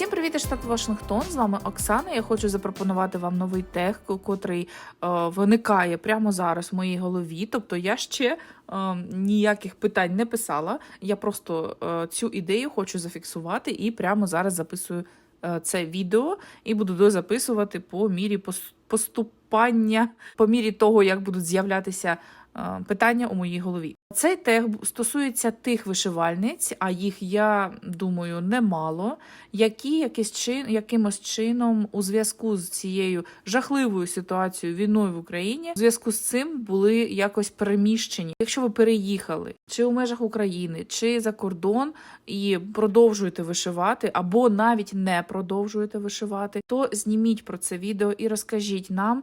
Всім привіт, штат Вашингтон. З вами Оксана. Я хочу запропонувати вам новий тег, котрий е, виникає прямо зараз в моїй голові. Тобто я ще е, ніяких питань не писала. Я просто е, цю ідею хочу зафіксувати і прямо зараз записую е, це відео і буду дозаписувати по мірі поступання, по мірі того, як будуть з'являтися е, питання у моїй голові. Цей тег стосується тих вишивальниць, а їх, я думаю, немало, які якийсь чин, якимось чином у зв'язку з цією жахливою ситуацією війною в Україні, у зв'язку з цим були якось переміщені. Якщо ви переїхали чи у межах України, чи за кордон і продовжуєте вишивати, або навіть не продовжуєте вишивати, то зніміть про це відео і розкажіть нам,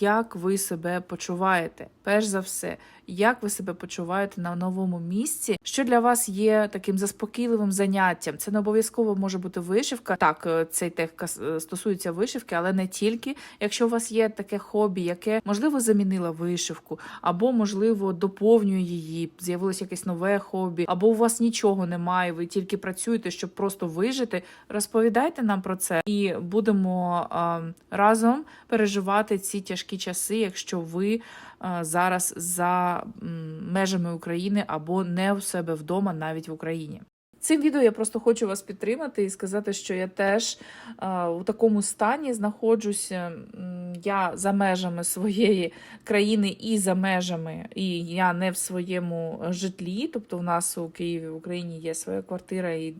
як ви себе почуваєте. Перш за все, як ви себе почуваєте на новому місці, що для вас є таким заспокійливим заняттям. Це не обов'язково може бути вишивка. Так, е, цей тег е, стосується вишивки, але не тільки. Якщо у вас є таке хобі, яке можливо замінила вишивку, або можливо доповнює її, з'явилось якесь нове хобі, або у вас нічого немає, ви тільки працюєте, щоб просто вижити. Розповідайте нам про це, і будемо а, разом переживати ці тяжкі часи, якщо ви а, зараз за межами України або не у себе вдома, навіть в Україні. Цим відео я просто хочу вас підтримати і сказати, що я теж а, у такому стані знаходжуся. Я за межами своєї країни і за межами, і я не в своєму житлі. Тобто, в нас у Києві в Україні є своя квартира, і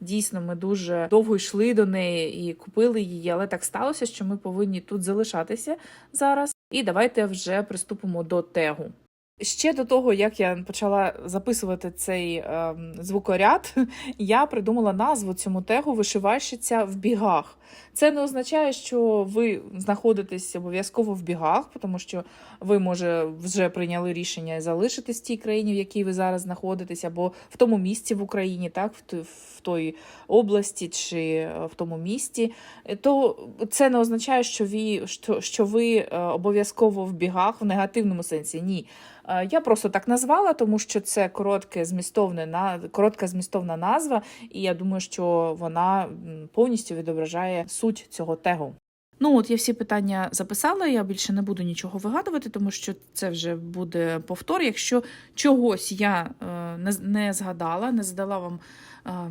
дійсно ми дуже довго йшли до неї і купили її. Але так сталося, що ми повинні тут залишатися зараз. І давайте вже приступимо до тегу. Ще до того, як я почала записувати цей ем, звукоряд, я придумала назву цьому тегу Вишивальщиця в бігах. Це не означає, що ви знаходитесь обов'язково в бігах, тому що ви, може, вже прийняли рішення залишитись в тій країні, в якій ви зараз знаходитесь, або в тому місці в Україні, так, в, в той області чи е, в тому місті. Е, То це не означає, що ви, що, що ви е, обов'язково в бігах в негативному сенсі. Ні. Е, Я просто так назвала, тому що це коротке змістовне коротка змістовна назва, і я думаю, що вона повністю відображає суть цього тегу. Ну, от я всі питання записала. Я більше не буду нічого вигадувати, тому що це вже буде повтор. Якщо чогось я е, не, згадала, не задала вам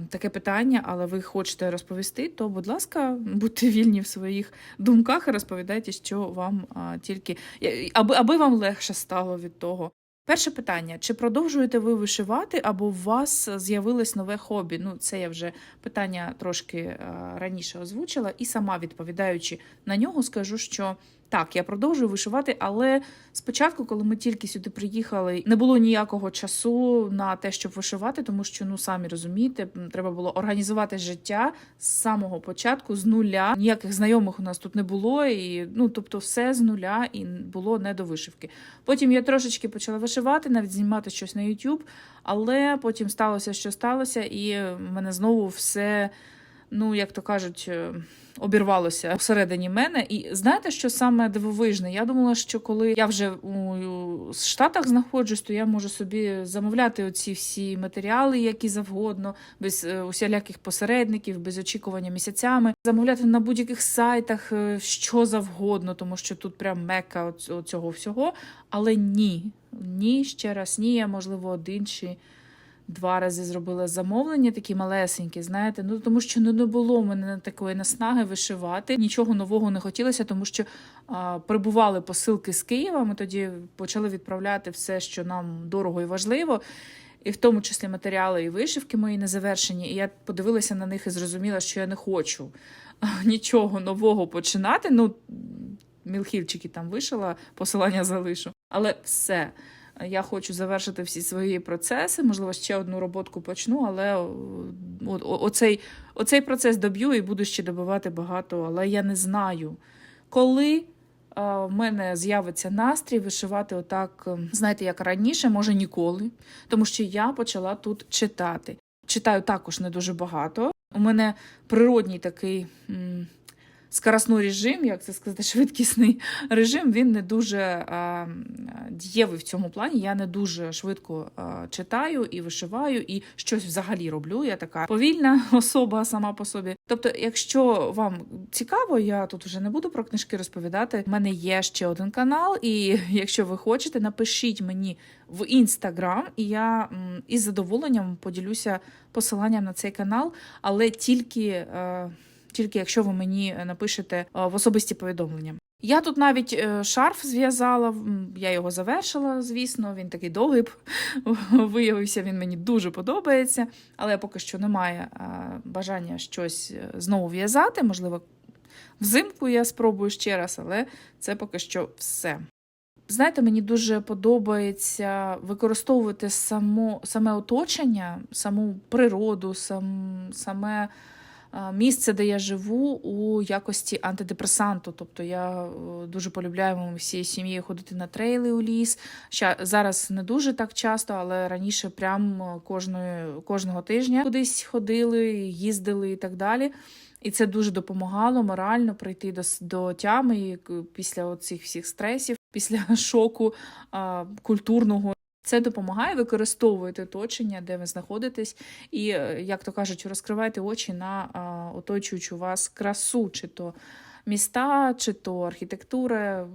таке питання, але ви хочете розповісти, то, будь ласка, будьте вільні в своїх думках і розповідайте, що вам тільки аби, аби вам легше стало від того. Перше питання: чи продовжуєте ви вишивати, або у вас з'явилось нове хобі? Ну, це я вже питання трошки раніше озвучила, і сама відповідаючи на нього, скажу, що так, я продовжую вишивати, але спочатку, коли ми тільки сюди приїхали, не було ніякого часу на те, щоб вишивати, тому що ну самі розумієте, треба було організувати життя з самого початку, з нуля. Ніяких знайомих у нас тут не було, і ну тобто все з нуля і було не до вишивки. Потім я трошечки почала вишивати, навіть знімати щось на YouTube, але потім сталося, що сталося, і мене знову все, ну як то кажуть, е, обірвалося всередині мене. І знаєте, що саме дивовижне? Я думала, що коли я вже у Штатах знаходжусь, то я можу собі замовляти оці всі матеріали, які завгодно, без е, усіляких посередників, без очікування місяцями, замовляти на будь-яких сайтах е, що завгодно, тому що тут прям мека цього всього. Але ні, ні, ще раз ні. Я можливо один чи два рази зробила замовлення, такі малесенькі, знаєте. Ну тому що ну, не було в мене такої наснаги вишивати. Нічого нового не хотілося, тому що а, прибували посилки з Києва. Ми тоді почали відправляти все, що нам дорого і важливо. І в тому числі матеріали і вишивки мої незавершені. І я подивилася на них і зрозуміла, що я не хочу нічого нового починати. Ну, мілхівчики там вишила, посилання залишу. Але все. Я хочу завершити всі свої процеси. Можливо, ще одну роботку почну, але о- оцей, оцей процес доб'ю і буду ще добивати багато. Але я не знаю, коли в мене з'явиться настрій вишивати отак, ем, знаєте, як раніше, може ніколи. Тому що я почала тут читати. Читаю також не дуже багато. У мене природній такий скоростний режим, як це сказати, швидкісний режим, він не дуже е, дієвий в цьому плані. Я не дуже швидко е, читаю і вишиваю, і щось взагалі роблю. Я така повільна особа сама по собі. Тобто, якщо вам цікаво, я тут вже не буду про книжки розповідати. У мене є ще один канал, і якщо ви хочете, напишіть мені в інстаграм, і я із задоволенням поділюся посиланням на цей канал, але тільки. Е, тільки якщо ви мені напишете е, в особисті повідомлення. Я тут навіть е, шарф зв'язала, я його завершила, звісно. Він такий довгий виявився. Він мені дуже подобається, але поки що немає е, бажання щось е, знову в'язати. Можливо, взимку я спробую ще раз, але це поки що все. Знаєте, мені дуже подобається використовувати само, саме оточення, саму природу, сам, саме е, місце, де я живу, у якості антидепресанту. Тобто я е, дуже полюбляю ми всією сім'єю ходити на трейли у ліс. Ща, зараз не дуже так часто, але раніше прям е, кожної, кожного тижня кудись ходили, їздили і так далі. І це дуже допомагало морально прийти до, до тями після цих всіх стресів, після шоку а, культурного. Це допомагає використовувати оточення, де ви знаходитесь, і, е, як то кажуть, розкривайте очі на оточуючу вас красу, чи то міста, чи то архітектура,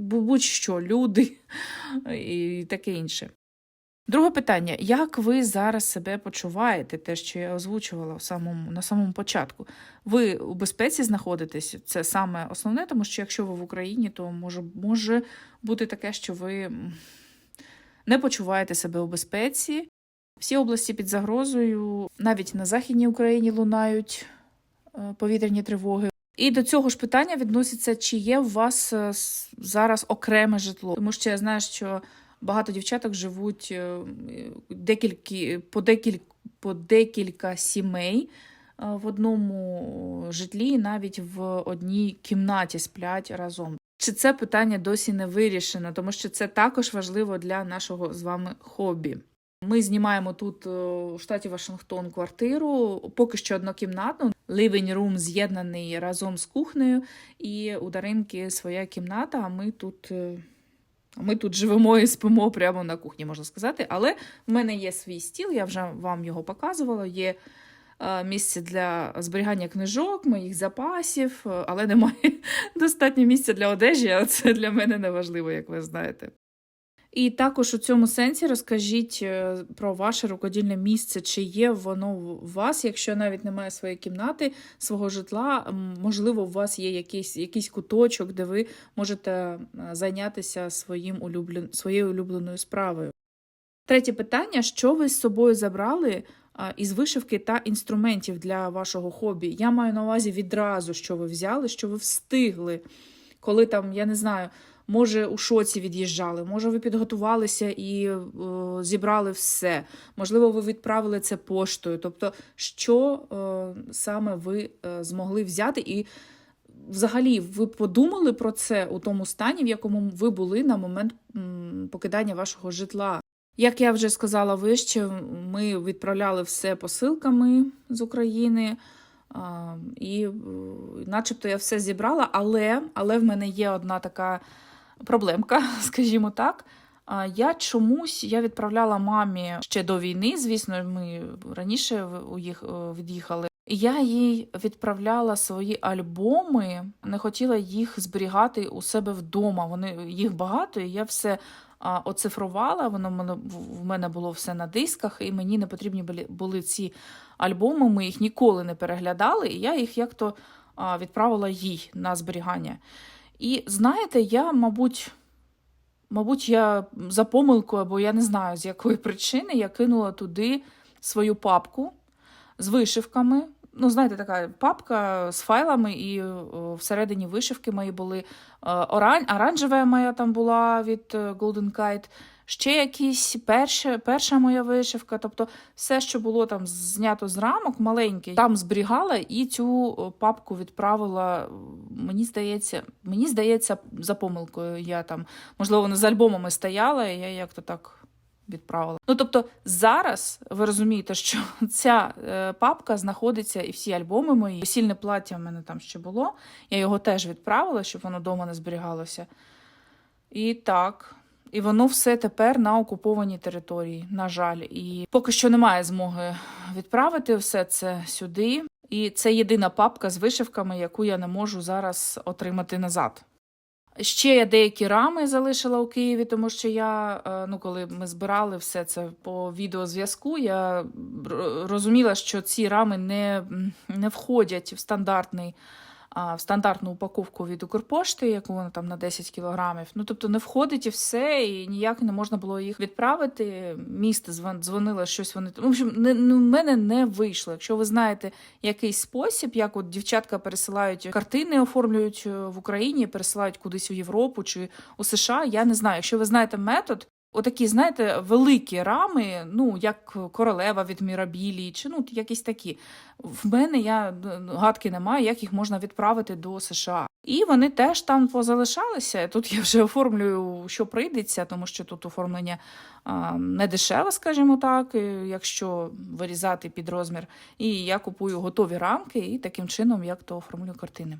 будь-що, люди і таке інше. Друге питання: як ви зараз себе почуваєте? Те, що я озвучувала в самому на самому початку. Ви у безпеці знаходитесь? Це саме основне, тому що якщо ви в Україні, то може, може бути таке, що ви не почуваєте себе у безпеці. Всі області під загрозою, навіть на Західній Україні лунають е, повітряні тривоги. І до цього ж питання відноситься, чи є у вас е, зараз окреме житло. Тому що я знаю, що багато дівчаток живуть е, декількі, по, декіль, по декілька сімей в одному житлі, навіть в одній кімнаті сплять разом. Чи це питання досі не вирішено, тому що це також важливо для нашого з вами хобі. Ми знімаємо тут е, у штаті Вашингтон квартиру, поки що однокімнатну. Living room з'єднаний разом з кухнею, і у Даринки своя кімната, а ми тут. е, Ми тут живемо і спимо прямо на кухні, можна сказати. Але в мене є свій стіл, я вже вам його показувала. Є місце для зберігання книжок, моїх запасів, е, але немає достатньо місця для одежі, а це для мене не важливо, як ви знаєте. І також у цьому сенсі розкажіть е, про ваше рукодільне місце, чи є воно у вас, якщо навіть немає своєї кімнати, свого житла, можливо, у вас є якийсь, якийсь куточок, де ви можете е, зайнятися своїм улюблен... своєю улюбленою справою. Третє питання: що ви з собою забрали із вишивки та інструментів для вашого хобі? Я маю на увазі відразу, що ви взяли, що ви встигли, коли там, я не знаю, може у шоці від'їжджали, може ви підготувалися і е, зібрали все. Можливо, ви відправили це поштою. Тобто, що е, саме ви е, змогли взяти і. Взагалі, ви подумали про це у тому стані, в якому ви були на момент покидання вашого житла? Як я вже сказала вище, ми відправляли все посилками з України, і е, начебто я все зібрала, але, але в мене є одна така проблемка, скажімо так. Я чомусь я відправляла мамі ще до війни. Звісно, ми раніше е, від'їхали. Я їй відправляла свої альбоми, не хотіла їх зберігати у себе вдома. Вони їх багато, і я все оцифрувала. Воно в мене було все на дисках, і мені не потрібні були, ці альбоми. Ми їх ніколи не переглядали, і я їх як-то відправила їй на зберігання. І знаєте, я, мабуть, мабуть, я за помилкою, або я не знаю з якої причини, я кинула туди свою папку з вишивками. Ну, знаєте, така папка з файлами, і всередині вишивки мої були. Е, Оран... Оранжева моя там була від е, Golden Kite, ще якісь перша, перша моя вишивка. Тобто все, що було там знято з рамок, маленьке, там зберігала і цю папку відправила. Мені здається, мені здається, за помилкою. Я там, можливо, не з альбомами стояла, і я як-то так відправила. Ну тобто зараз ви розумієте, що ця е, папка знаходиться і всі альбоми мої. Весільне плаття в мене там ще було. Я його теж відправила, щоб воно вдома не зберігалося. І так. І воно все тепер на окупованій території, на жаль. І поки що немає змоги відправити все це сюди. І це єдина папка з вишивками, яку я не можу зараз отримати назад. Ще я деякі рами залишила у Києві, тому що я, е, ну, коли ми збирали все це по відеозв'язку, я розуміла, що ці рами не, не входять в стандартний. В стандартну упаковку від Укрпошти, яку вона там на 10 кілограмів. Ну тобто не входить і все, і ніяк не можна було їх відправити. Місто дзвон- дзвонило щось. Вони в общем, не ну, мене не вийшло. Якщо ви знаєте якийсь спосіб, як от дівчатка пересилають картини, оформлюють е, в Україні, пересилають кудись у Європу чи у США. Я не знаю. Якщо ви знаєте метод, отакі, знаєте, великі рами, ну як королева від Мірабілії, чи ну якісь такі. В мене я ну, гадки немає, як їх можна відправити до США. І вони теж там позалишалися. Тут я вже оформлюю, що прийдеться, тому що тут оформлення не дешеве, скажімо так, е, якщо вирізати під розмір. І я купую готові рамки і таким чином як то оформлю картини.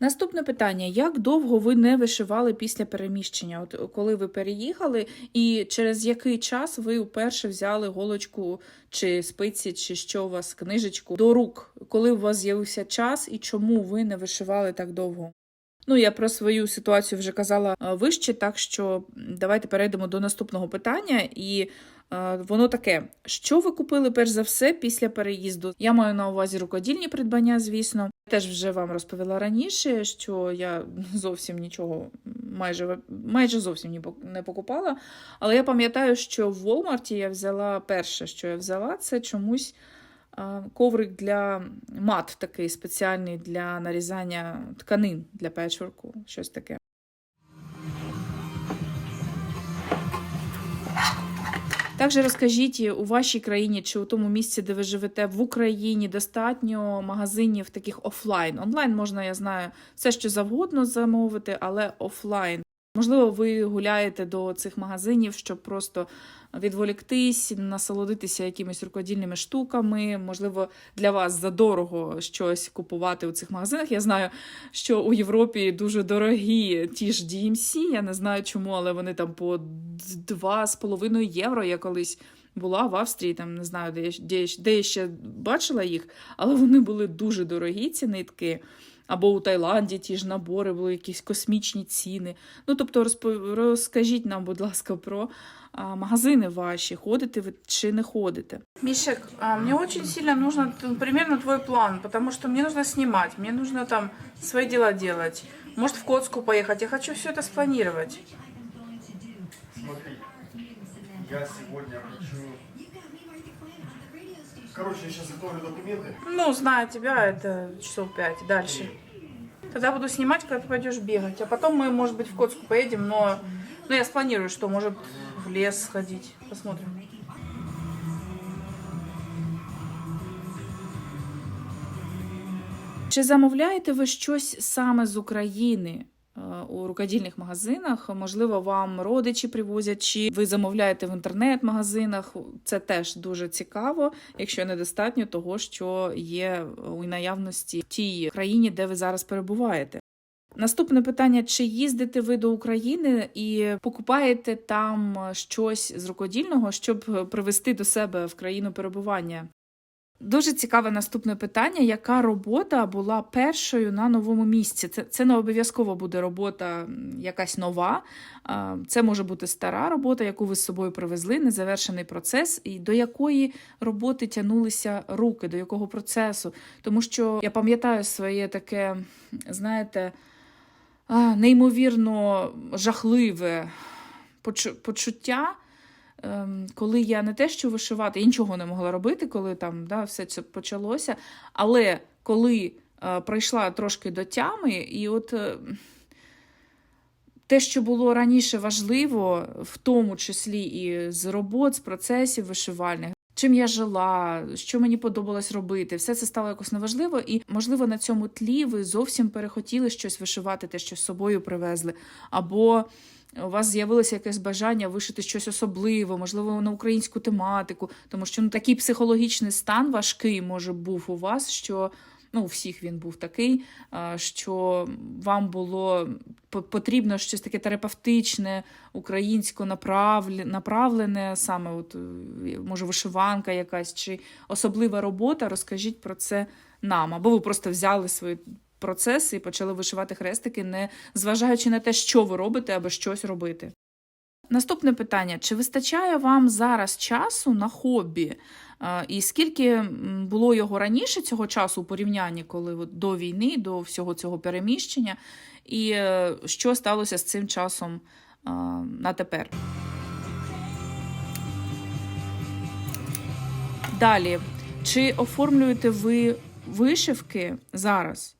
Наступне питання: як довго ви не вишивали після переміщення? От коли ви переїхали, і через який час ви вперше взяли голочку чи спиці, чи що у вас книжечку до рук? Коли у вас з'явився час і чому ви не вишивали так довго? Ну, я про свою ситуацію вже казала вище, так що давайте перейдемо до наступного питання. І воно таке: що ви купили перш за все після переїзду? Я маю на увазі рукодільні придбання, звісно. Теж вже вам розповіла раніше, що я зовсім нічого майже майже зовсім не покупала. Але я пам'ятаю, що в Walmart я взяла перше, що я взяла, це чомусь коврик для мат, такий спеціальний для нарізання тканин для печворку, щось таке. Також розкажіть у вашій країні чи у тому місці, де ви живете в Україні, достатньо магазинів таких офлайн. Онлайн можна, я знаю, все що завгодно замовити, але офлайн. Можливо, ви гуляєте до цих магазинів, щоб просто відволіктись, насолодитися якимись рукодільними штуками. Можливо, для вас задорого щось купувати у цих магазинах. Я знаю, що у Європі дуже дорогі ті ж DMC, Я не знаю чому, але вони там по 2,5 євро. Я колись була в Австрії, там не знаю, де я, де, я- ще бачила їх, але вони були дуже дорогі, ці нитки. Або у Таїланді ті ж набори були якісь космічні ціни. Ну, тобто, розпо- розкажіть нам, будь ласка, про а, магазини ваші, ходите ви чи не ходите. Мишек, а, мне очень сильно нужно т- примерно твой план, потому что мне нужно снимать, мне нужно там свои дела делать. Может, в Коцку поехать. Я хочу все это спланировать. Смотри, я сегодня хочу... Короче, я сейчас готовлю документы. Ну, знаю тебя, это часов пять. Дальше. Тогда буду снимать, когда ты пойдешь бегать. А потом мы, может быть, в Коцку поедем, но... Ну, я спланирую, что, может, в лес сходить. Посмотрим. Чи замовляєте ви щось саме з України? Е, У рукодільних магазинах, можливо, вам родичі привозять, чи ви замовляєте в інтернет-магазинах. Це теж дуже цікаво, якщо недостатньо того, що є у наявності в тій країні, де ви зараз перебуваєте. Наступне питання: чи їздите ви до України і покупаєте там щось з рукодільного, щоб привезти до себе в країну перебування? Дуже цікаве наступне питання: яка робота була першою на новому місці? Це, це не обов'язково буде робота якась нова. Це може бути стара робота, яку ви з собою привезли, незавершений процес, і до якої роботи тягнулися руки, до якого процесу. Тому що я пам'ятаю своє таке, знаєте, неймовірно жахливе почуття. Ем, Коли я не те, що вишивати, я нічого не могла робити, коли там да, все це почалося. Але коли е, прийшла трошки до тями, і от е, те, що було раніше важливо, в тому числі і з робот, з процесів вишивальних, чим я жила, що мені подобалось робити. Все це стало якось неважливо, і можливо на цьому тлі ви зовсім перехотіли щось вишивати, те, що з собою привезли, або у вас з'явилося якесь бажання вишити щось особливе, можливо, на українську тематику, тому що ну такий психологічний стан важкий може був у вас, що. Ну, у всіх він був такий, що вам було потрібно щось таке терапевтичне, українсько направлене, саме от, е, може вишиванка якась чи особлива робота. Розкажіть про це нам. Або ви просто взяли свої процеси і почали вишивати хрестики, не зважаючи на те, що ви робите, аби щось робити. Наступне питання: чи вистачає вам зараз часу на хобі? Е, І скільки було його раніше цього часу у порівнянні, коли до війни, до всього цього переміщення, і е, що сталося з цим часом е, на тепер? Далі, чи оформлюєте ви вишивки зараз?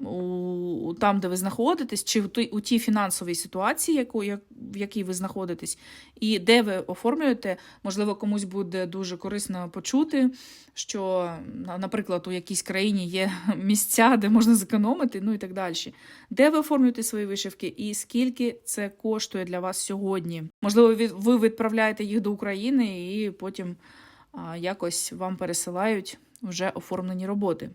У, там, де ви знаходитесь, чи у, тій фінансовій ситуації, яку, як, в якій ви знаходитесь, і де ви оформлюєте, можливо, комусь буде дуже корисно почути, що, наприклад, у якійсь країні є місця, де можна зекономити, ну і так далі. Де ви оформлюєте свої вишивки, і скільки це коштує для вас сьогодні? Можливо, ви- відправляєте їх до України і потім якось вам пересилають вже оформлені роботи.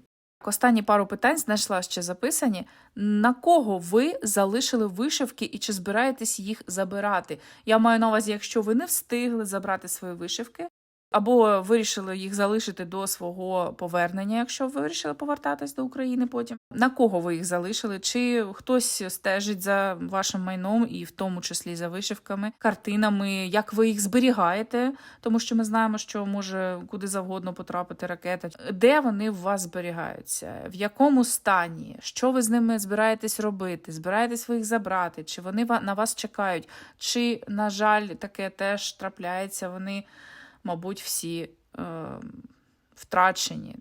Останні пару питань знайшла ще записані. На кого ви залишили вишивки і чи збираєтесь їх забирати? Я маю на увазі, якщо ви не встигли забрати свої вишивки, або вирішили їх залишити до свого повернення, якщо ви вирішили повертатись до України потім. На кого ви їх залишили? Чи хтось стежить за вашим майном, і в тому числі за вишивками, картинами, як ви їх зберігаєте? Тому що ми знаємо, що може куди завгодно потрапити ракета. Де вони в вас зберігаються? В якому стані? Що ви з ними збираєтесь робити? Збираєтесь ви їх забрати? Чи вони на вас чекають? Чи, на жаль, таке теж трапляється? Вони, мабуть, всі е, втрачені.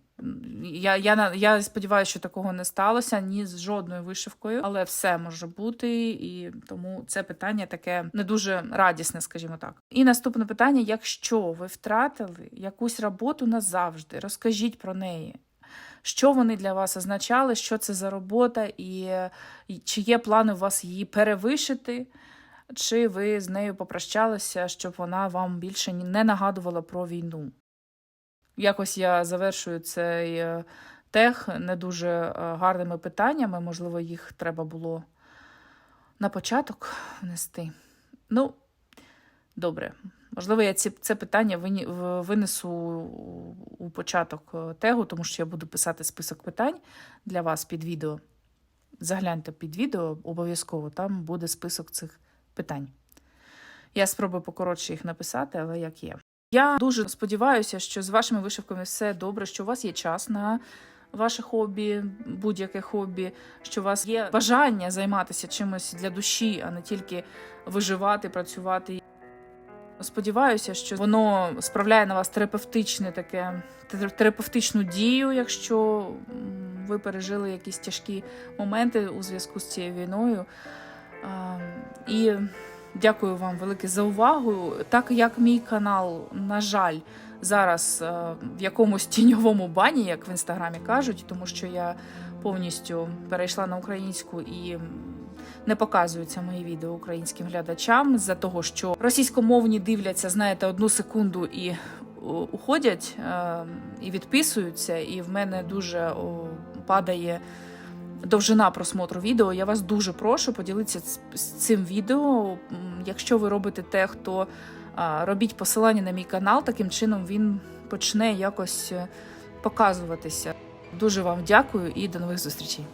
Я, я, я сподіваюся, що такого не сталося ні з жодною вишивкою, але все може бути, і тому це питання таке не дуже радісне, скажімо так. І наступне питання: якщо ви втратили якусь роботу назавжди, розкажіть про неї. Що вони для вас означали, що це за робота, і, і чи є плани у вас її перевишити, чи ви з нею попрощалися, щоб вона вам більше не нагадувала про війну? Якось я завершую цей е, тех не дуже е, гарними питаннями. Можливо, їх треба було на початок внести. Ну, добре. Можливо, я ці, це питання винесу у- у початок е, тегу, тому що я буду писати список питань для вас під відео. Загляньте під відео обов'язково, там буде список цих питань. Я спробую покоротше їх написати, але як є. Я дуже сподіваюся, що з вашими вишивками все добре, що у вас є час на ваше хобі, будь-яке хобі, що у вас є бажання займатися чимось для душі, а не тільки виживати, працювати. Сподіваюся, що воно справляє на вас терапевтичне таке терапевтичну дію, якщо ви пережили якісь тяжкі моменти у зв'язку з цією війною. І дякую вам велике за увагу. Так як мій канал, на жаль, зараз е, в якомусь тіньовому бані, як в інстаграмі кажуть, тому що я повністю перейшла на українську і не показуються мої відео українським глядачам з-за того, що російськомовні дивляться, знаєте, одну секунду і уходять е, і відписуються, і в мене дуже падає довжина просмотру відео. Я вас дуже прошу поділитися з, цим відео. Якщо ви робите те, хто робіть посилання на мій канал, таким чином він почне якось е, показуватися. Дуже вам дякую і до нових зустрічей.